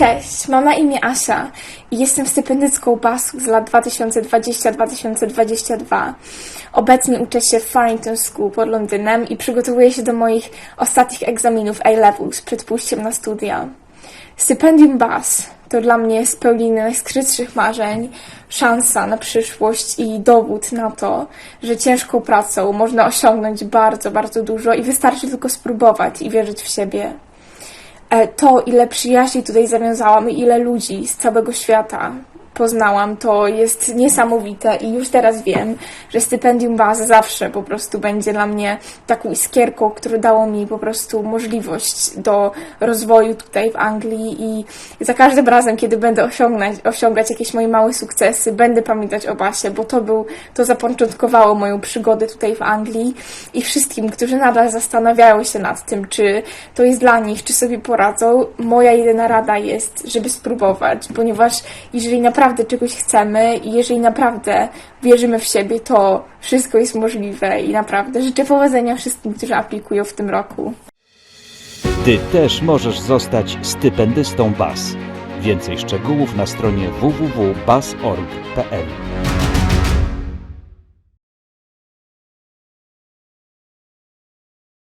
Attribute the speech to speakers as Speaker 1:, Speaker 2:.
Speaker 1: Cześć, mam na imię Asia i jestem stypendystką BAS z lat 2020-2022. Obecnie uczę się w Farrington School pod Londynem i przygotowuję się do moich ostatnich egzaminów A-Levels przed pójściem na studia. Stypendium BAS to dla mnie spełnienie najskrytszych marzeń, szansa na przyszłość i dowód na to, że ciężką pracą można osiągnąć bardzo, bardzo dużo i wystarczy tylko spróbować i wierzyć w siebie. E, To, ile przyjaźni tutaj zawiązałam i ile ludzi z całego świata poznałam, to jest niesamowite i już teraz wiem, że stypendium BAS zawsze po prostu będzie dla mnie taką iskierką, które dało mi po prostu możliwość do rozwoju tutaj w Anglii i za każdym razem, kiedy będę osiągnąć, osiągać jakieś moje małe sukcesy, będę pamiętać o Basie, bo to był, to zapoczątkowało moją przygodę tutaj w Anglii i wszystkim, którzy nadal zastanawiają się nad tym, czy to jest dla nich, czy sobie poradzą, moja jedyna rada jest, żeby spróbować, ponieważ jeżeli naprawdę czegoś chcemy i jeżeli naprawdę wierzymy w siebie, to wszystko jest możliwe i naprawdę życzę powodzenia wszystkim, którzy aplikują w tym roku.
Speaker 2: Ty też możesz zostać stypendystą BAS. Więcej szczegółów na stronie www.bas.org.pl